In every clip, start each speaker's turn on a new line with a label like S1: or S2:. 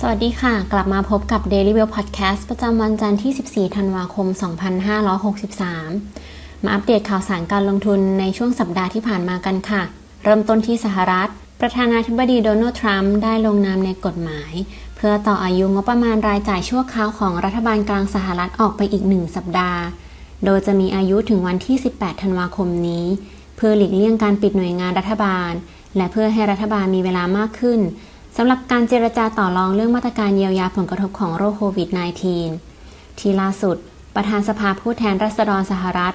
S1: สวัสดีค่ะ กลับมาพบกับ Daily Well Podcast ประจำวันจันทร์ที่ 14 ธันวาคม 2563 มาอัปเดตข่าวสารการลงทุนในช่วงสัปดาห์ที่ผ่านมากันค่ะ เริ่มต้นที่สหรัฐ ประธานาธิบดีโดนัลด์ทรัมป์ได้ลงนามในกฎหมาย เพื่อต่ออายุงบประมาณรายจ่ายชั่วคราวของรัฐบาลกลางสหรัฐออกไปอีกหนึ่งสัปดาห์ โดยจะมีอายุถึงวันที่ 18 ธันวาคมนี้ เพื่อหลีกเลี่ยงการปิดหน่วยงานรัฐบาล และเพื่อให้รัฐบาลมีเวลามากขึ้น สำหรับการเจรจาต่อรองเรื่องมาตรการเยียวยาผลกระทบของโรคโควิด -19 ที่ล่าสุด ประธานสภาผู้แทนราษฎรสหรัฐ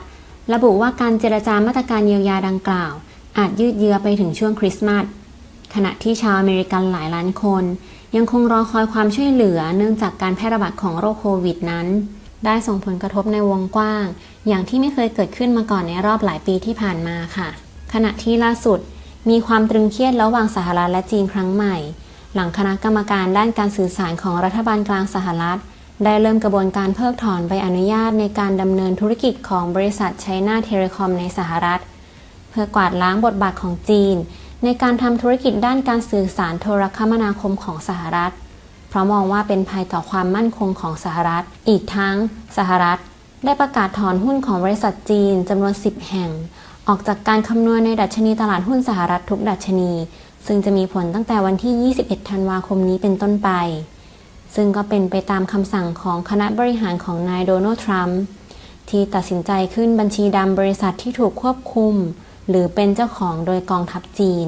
S1: ระบุว่าการเจรจามาตรการเยียวยาดังกล่าว อาจยืดเยื้อไปถึงช่วงคริสต์มาสขณะที่ชาวอเมริกันหลายล้านคน ยังคงรอคอยความช่วยเหลือเนื่องจากการแพร่ระบาดของโรคโควิดนั้น ได้ส่งผลกระทบในวงกว้าง อย่างที่ไม่เคยเกิดขึ้นมาก่อนในรอบหลายปีที่ผ่านมาค่ะ ขณะที่ล่าสุด มีความตรึงเครียดระหว่างสหรัฐและจีนครั้งใหม่ หลังคณะกรรมการด้านการสื่อสารของรัฐบาลกลางสหรัฐ ได้เริ่มกระบวนการเพิกถอนใบอนุญาตในการดำเนินธุรกิจของบริษัทไชน่าเทเลคอมในสหรัฐ เพื่อกวาดล้างบทบาทของจีน ในการทำธุรกิจด้านการสื่อสารโทรคมนาคมของสหรัฐ เพราะมองว่าเป็นภัยต่อความมั่นคงของสหรัฐ อีกทั้ง สหรัฐ ได้ประกาศถอนหุ้นของบริษัทจีนจำนวน 10 แห่ง ออกจากการคำนวณในดัชนีตลาดหุ้นสหรัฐทุกดัชนี ซึ่งจะมีผลตั้งแต่วันที่ 21 ธันวาคมนี้เป็นต้นไป ซึ่งก็เป็นไปตามคำสั่งของคณะบริหารของนายโดนัลด์ทรัมป์ที่ตัดสินใจขึ้นบัญชีดำบริษัทที่ถูกควบคุม หรือเป็นเจ้าของโดยกองทัพจีน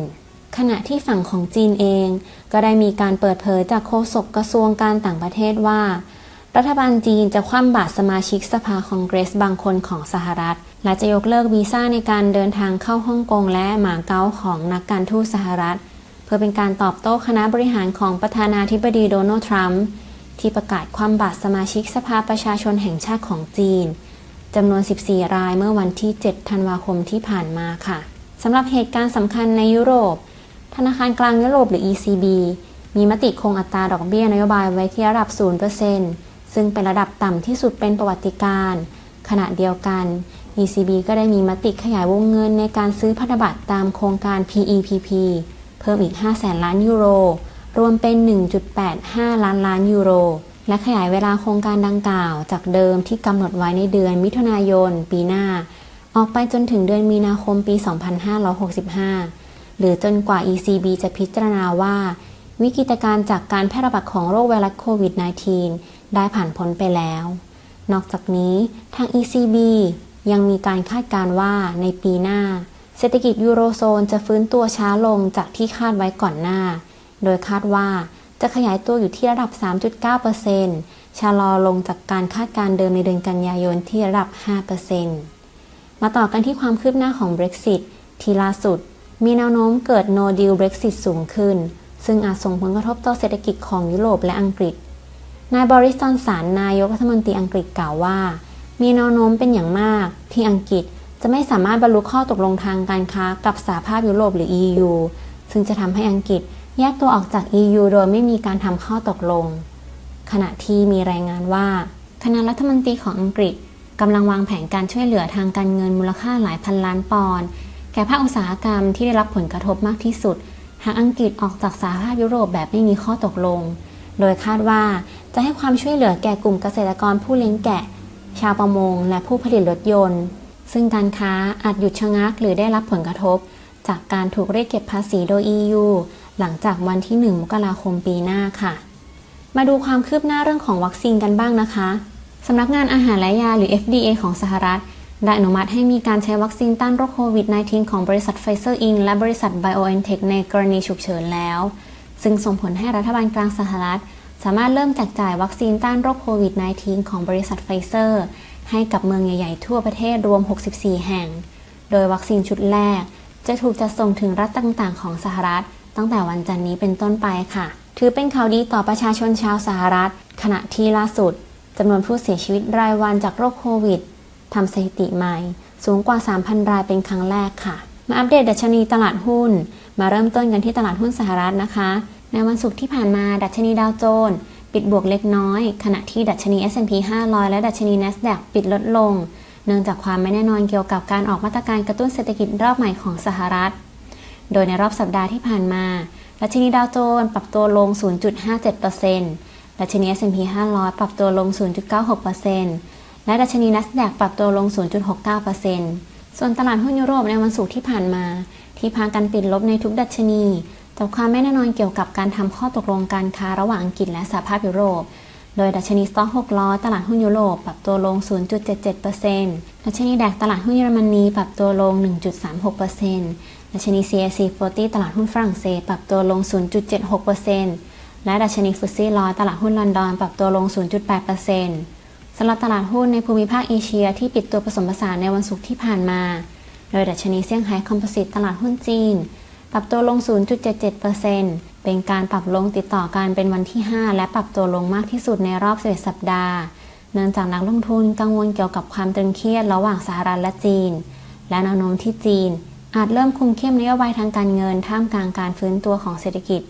S1: ขณะที่ฝั่งของจีนเอง ก็ได้มีการเปิดเผยจากโฆษกกระทรวงการต่างประเทศว่า รัฐบาลจีนจะคว่ำบาตรสมาชิกสภาคองเกรสบางคนของสหรัฐ และจะยกเลิกวีซ่าในการเดินทางเข้าฮ่องกงและหมาเก๊าของนักการทูตสหรัฐ เพื่อเป็นการตอบโต้คณะบริหารของประธานาธิบดีโดนัลด์ทรัมป์ที่ประกาศคว่ำบาตรสมาชิกสภาประชาชนแห่งชาติของจีนจำนวน 14 รายเมื่อวันที่ 7 ธันวาคมที่ผ่านมาค่ะสำหรับเหตุการณ์สำคัญในยุโรป ธนาคารกลางยุโรปหรือ ECB มีมติคงอัตราดอกเบี้ยนโยบายไว้ที่ระดับ 0%ซึ่งเป็นระดับต่ำที่สุดเป็นประวัติการณ์ขณะเดียวกัน ECB ก็ได้มีมติขยายวงเงินในการซื้อพันธบัตรตามโครงการ PEPP เพิ่มอีก5แสนล้านยูโร รวมเป็น 1.85 ล้านล้านยูโร และขยายเวลาโครงการดังกล่าว จากเดิมที่กำหนดไว้ในเดือนมิถุนายน ปีหน้า ออกไปจนถึงเดือนมีนาคมปี 2565 หรือจนกว่า ECB จะพิจารณาว่า วิกฤตการณ์จากการแพร่ระบาดของโรคไวรัสโควิด -19 ได้ผ่านพ้นไปแล้ว นอกจากนี้ทาง ECB ยังมีการคาดการณ์ว่าในปีหน้า เศรษฐกิจยูโรโซนจะฟื้นตัวช้าลงจากที่คาดไว้ก่อนหน้า โดยคาดว่าจะขยายตัวอยู่ที่ระดับ 3.9%ชะลอลงจากการคาดการณ์เดิมในเดือนกันยายนที่ระดับ 5%มาต่อกันที่ความคืบหน้าของ Brexit ที่ล่าสุด มีแนวโน้มเกิด no deal Brexit สูงขึ้น ซึ่งอาจส่งผลกระทบต่อเศรษฐกิจของยุโรปและอังกฤษ นายบริสจอนสันนายกรัฐมนตรีอังกฤษกล่าวว่า มีแนวโน้มเป็นอย่างมาก ที่อังกฤษจะไม่สามารถบรรลุข้อตกลงทางการค้ากับสหภาพยุโรปหรือ EU ซึ่งจะทำให้อังกฤษแยกตัวออกจาก EU โดยไม่มีการทำข้อตกลง ขณะที่มีรายงานว่า คณะรัฐมนตรีของอังกฤษกำลังวางแผนการช่วยเหลือทางการเงินมูลค่าหลายพันล้านปอนด์แก่ภาคอุตสาหกรรมที่ได้รับผลกระทบมากที่สุด หากอังกฤษออกจากสหภาพยุโรปแบบไม่มีข้อตกลง โดยคาดว่าจะให้ความช่วยเหลือแก่กลุ่มเกษตรกรผู้เลี้ยงแกะ ชาวประมง และผู้ผลิตรถยนต์ ซึ่งการค้าอาจหยุดชะงักหรือได้รับผลกระทบ จากการถูกเรียกเก็บภาษีโดย EU หลังจากวันที่ 1 มกราคมปีหน้าค่ะ มาดูความคืบหน้าเรื่องของวัคซีนกันบ้างนะคะสำนักงานอาหารและยาหรือ FDA ของสหรัฐได้อนุมัติให้มีการใช้วัคซีนต้านโรคโควิด -19 ของบริษัทไฟเซอร์อิงและบริษัท BioNTech ในกรณีฉุกเฉินแล้ว ซึ่งส่งผลให้รัฐบาลกลางสหรัฐ สามารถเริ่มแจกจ่ายวัคซีนต้านโรคโควิด -19 ของบริษัทไฟเซอร์ ให้กับเมืองใหญ่ๆ ทั่วประเทศรวม 64 แห่ง โดยวัคซีนชุดแรก จะถูกจัดส่งถึงรัฐต่างๆ ของสหรัฐ ตั้งแต่วันจันทร์นี้เป็นต้นไปค่ะ ถือเป็นข่าวดีต่อประชาชนชาวสหรัฐ ขณะที่ล่าสุดจำนวนผู้เสียชีวิตรายวันจากโรคโควิดทำสถิติใหม่ สูงกว่า 3,000 รายเป็นครั้งแรกค่ะ มาอัปเดตดัชนีตลาดหุ้น มาเริ่มต้นกันที่ตลาดหุ้นสหรัฐนะคะ ในวันศุกร์ที่ผ่านมาดัชนีดาวโจนส์ปิดบวกเล็กน้อย ขณะที่ดัชนี S&P 500 และดัชนี NASDAQ ปิดลดลง เนื่องจากความไม่แน่นอนเกี่ยวกับการออกมาตรการกระตุ้นเศรษฐกิจรอบใหม่ของสหรัฐ โดยในรอบสัปดาห์ที่ผ่านมา ดัชนีดาวโจนส์ปรับตัวลง 0.57%ดัชนี S&P 500 ปรับตัวลง 0.96%และดัชนี NASDAQ ปรับตัวลง 0.69%ส่วนตลาดหุ้นยุโรปในวันศุกร์ที่ผ่านมา ที่พากันปิดลบในทุกดัชนี จากความไม่แน่นอนเกี่ยวกับการทำข้อตกลงการค้าระหว่างอังกฤษและสหภาพยุโรป โดยดัชนีสต็อก600ตลาดหุ้นยุโรปปรับตัวลง 0.77%ดัชนีแดกตลาดหุ้นเยอรมนีปรับตัวลง 1.36%ดัชนี CAC 40 ตลาดหุ้นฝรั่งเศสปรับตัวลง 0.76%และดัชนีฟุตซี่ร้อยตลาดหุ้นลอนดอนปรับตัวลง 0.8%สำหรับตลาดหุ้นในภูมิภาคเอเชียที่ปิดตัวผสมผสานในวันศุกร์ที่ผ่านมา โดยดัชนีเซี่ยงไฮ้คอมโพสิตตลาดหุ้นจีน ปรับตัวลง 0.77%เป็นการปรับลงติดต่อกันเป็นวันที่ 5 และปรับตัวลงมากที่สุดในรอบ11สัปดาห์ เนื่องจากนักลงทุนกังวลเกี่ยวกับความตึงเครียดระหว่างสหรัฐและจีน และแนวโน้มที่จีน อาจเริ่มคุมเข้มนโยบายทางการเงินท่ามกลางการฟื้นตัวของเศรษฐกิจ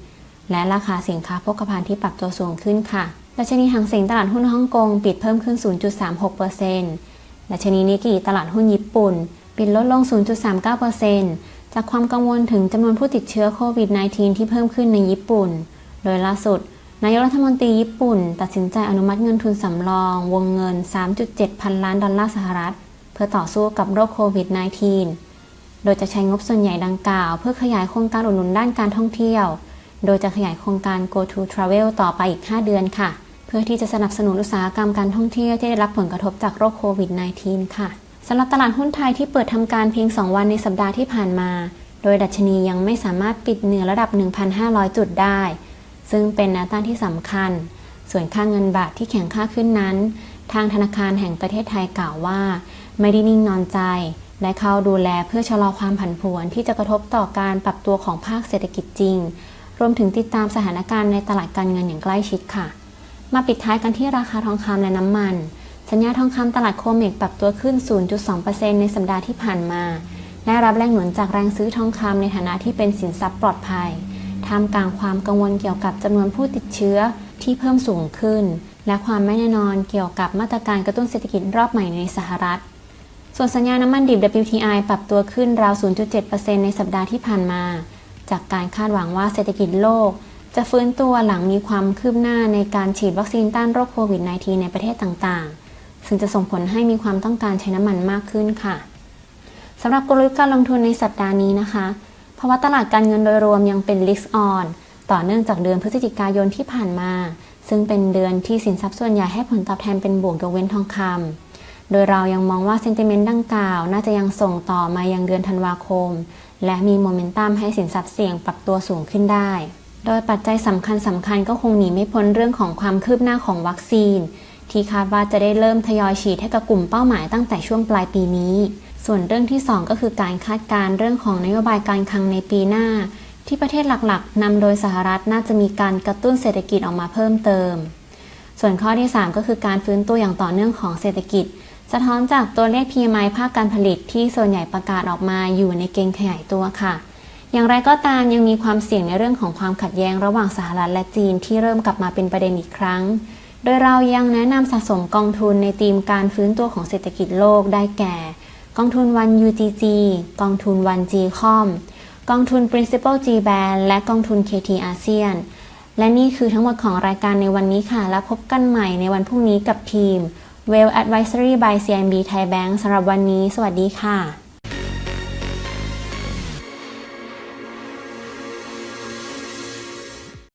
S1: และราคาสินค้าโภคภัณฑ์ที่ปรับตัวสูงขึ้นค่ะดัชนีหางเสงตลาดหุ้นฮ่องกงปิดเพิ่มขึ้น 0.36%ดัชนีนิกเกิตลาดหุ้นญี่ปุ่น ปิดลดลง 0.39% จากความกังวลถึงจำนวนผู้ติดเชื้อโควิด -19 ที่เพิ่มขึ้นในญี่ปุ่น โดยล่าสุด นายกรัฐมนตรีญี่ปุ่น ตัดสินใจอนุมัติเงินทุนสำรอง วงเงิน 3.7 พันล้านดอลลาร์สหรัฐ เพื่อต่อสู้กับโรคโควิด -19 โดยจะใช้งบส่วนใหญ่ดังกล่าว เพื่อขยายโครงการอุดหนุนด้านการท่องเที่ยว โดยจะขยายโครงการ Go to Travel ต่อไปอีก 5 เดือนค่ะ เพื่อที่จะสนับสนุนอุตสาหกรรมการท่องเที่ยวที่ได้รับผลกระทบจากโรคโควิด -19 ค่ะ สำหรับตลาดหุ้นไทยที่เปิดทำการเพียง 2 วันในสัปดาห์ที่ผ่านมา โดยดัชนียังไม่สามารถปิดเหนือระดับ 1,500 จุดได้ ซึ่งเป็นแนวต้านที่สำคัญ ส่วนค่าเงินบาทที่แข็งค่าขึ้นนั้น ทางธนาคารแห่งประเทศไทยกล่าวว่า ไม่ได้นิ่งนอนใจ และเข้าดูแลเพื่อชะลอความผันผวนที่จะกระทบต่อการปรับตัวของภาคเศรษฐกิจจริง รวมถึงติดตามสถานการณ์ในตลาดการเงินอย่างใกล้ชิดค่ะ มาปิดท้ายกันที่ราคาทองคำและน้ำมัน สัญญาทองคำตลาดโคเมกปรับตัวขึ้น 0.2%ในสัปดาห์ที่ผ่านมา ได้รับแรงหนุนจากแรงซื้อทองคำในฐานะที่เป็นสินทรัพย์ปลอดภัยท่ามกลางความกังวลเกี่ยวกับจำนวนผู้ติดเชื้อที่เพิ่มสูงขึ้น และความไม่แน่นอนเกี่ยวกับมาตรการกระตุ้นเศรษฐกิจรอบใหม่ในสหรัฐ ส่วนสัญญาน้ำมันดิบ WTI ปรับตัวขึ้นราว 0.7%ในสัปดาห์ที่ผ่านมา จากการคาดหวังว่าเศรษฐกิจโลก จะฟื้นตัวหลังมีความคืบหน้าในการฉีดวัคซีนต้านโรคโควิด -19 ในประเทศต่างๆ ซึ่งจะส่งผลให้มีความต้องการใช้น้ำมันมากขึ้นค่ะสำหรับกลยุทธ์การลงทุนในสัปดาห์นี้นะคะเพราะว่าตลาดการเงินโดยรวมยังเป็น risk on ต่อเนื่องจากเดือนพฤศจิกายนที่ผ่านมา ซึ่งเป็นเดือนที่สินทรัพย์ส่วนใหญ่ให้ผลตอบแทนเป็นบวกยกเว้นทองคำโดยเรายังมองว่าเซนติเมนต์ดังกล่าว น่าจะยังส่งต่อมายังเดือนธันวาคม และมีโมเมนตัมให้สินทรัพย์เสี่ยงปรับตัวสูงขึ้นได้ โดยปัจจัยสำคัญสำคัญก็คงหนีไม่พ้นเรื่องของความคืบหน้าของวัคซีน ที่คาดว่าจะได้เริ่มทยอยฉีดให้กับกลุ่มเป้าหมายตั้งแต่ช่วงปลายปีนี้ ส่วนเรื่องที่ 2 ก็คือการคาดการณ์เรื่องของนโยบายการคลังในปีหน้า ที่ประเทศหลักๆนำโดยสหรัฐน่าจะมีการกระตุ้นเศรษฐกิจออกมาเพิ่มเติม ส่วนข้อที่ 3 ก็คือการฟื้นตัวอย่างต่อเนื่องของเศรษฐกิจ สะท้อนจากตัวเลข PMI ภาคการผลิตที่ส่วนใหญ่ประกาศออกมาอยู่ในเกณฑ์ขยายตัวค่ะอย่างไรก็ตามยังมีความเสี่ยงในเรื่องของความขัดแย้งระหว่างสหรัฐและจีนที่เริ่มกลับมาเป็นประเด็นอีกครั้ง โดยเรายังแนะนำสะสมกองทุนในธีมการฟื้นตัวของเศรษฐกิจโลกได้แก่ กองทุนวัน UGG กองทุนวัน GCOM กองทุน Principal G Band และกองทุน KT อาเซียน และนี่คือทั้งหมดของรายการในวันนี้ค่ะ แล้วพบกันใหม่ในวันพรุ่งนี้กับทีม Well Advisory by CMB Thai Bank สำหรับวันนี้ สวัสดีค่ะ